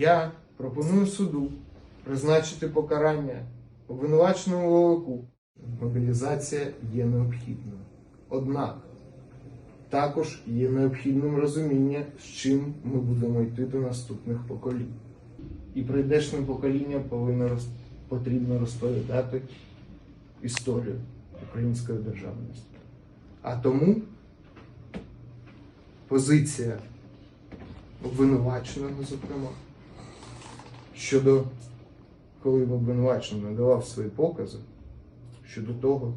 Я пропоную суду призначити покарання обвинуваченому Волоку. Мобілізація є необхідною. Однак також є необхідним розуміння, з чим ми будемо йти до наступних поколінь. І прийдешнім поколінням повинно потрібно розповідати історію української державності. А тому позиція обвинуваченого, зокрема, щодо коли обвинувачений надавав свої покази щодо того,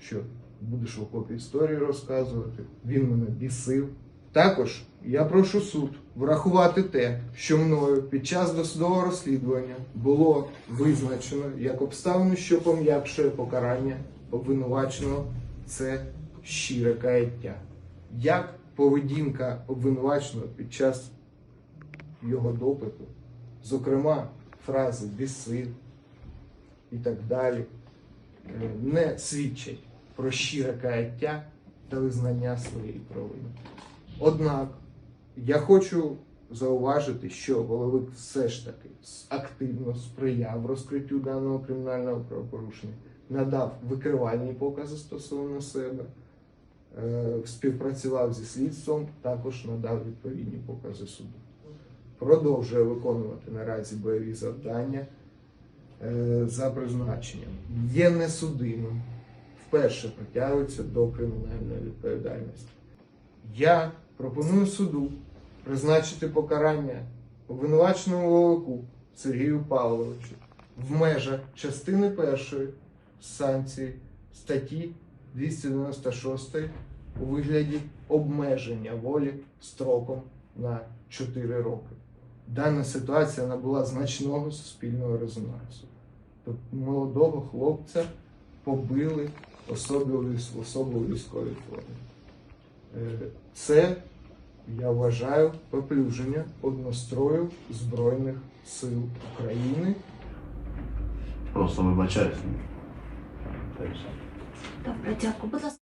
що будеш в окопі історії розказувати, він мене бісив. Також я прошу суд врахувати те, що мною під час досудового розслідування було визначено як обставину, що пом'якшує покарання обвинуваченого, це щире каяття. Як поведінка обвинуваченого під час його допиту, зокрема фрази бісив і так далі, е, не свідчать про щире каяття та визнання своєї провини. Однак я хочу зауважити, що Воловик все ж таки активно сприяв розкриттю даного кримінального правопорушення, надав викривальні покази стосовно себе, е, співпрацював зі слідством, також надав відповідні покази суду. Продовжує виконувати наразі бойові завдання е, за призначенням. Є несудимим, вперше притягується до кримінальної відповідальності. Я пропоную суду призначити покарання обвинуваченому Волоку Сергію Павловичу в межах частини першої санкції статті 296 у вигляді обмеження волі строком на 4 роки. Дана ситуація набула значного суспільного резонансу. Тобто молодого хлопця побили особи у військ- особи військовій формі. Е, Це, я вважаю, поплюження однострою Збройних сил України. Просто вибачаюсь. Добре, дякую.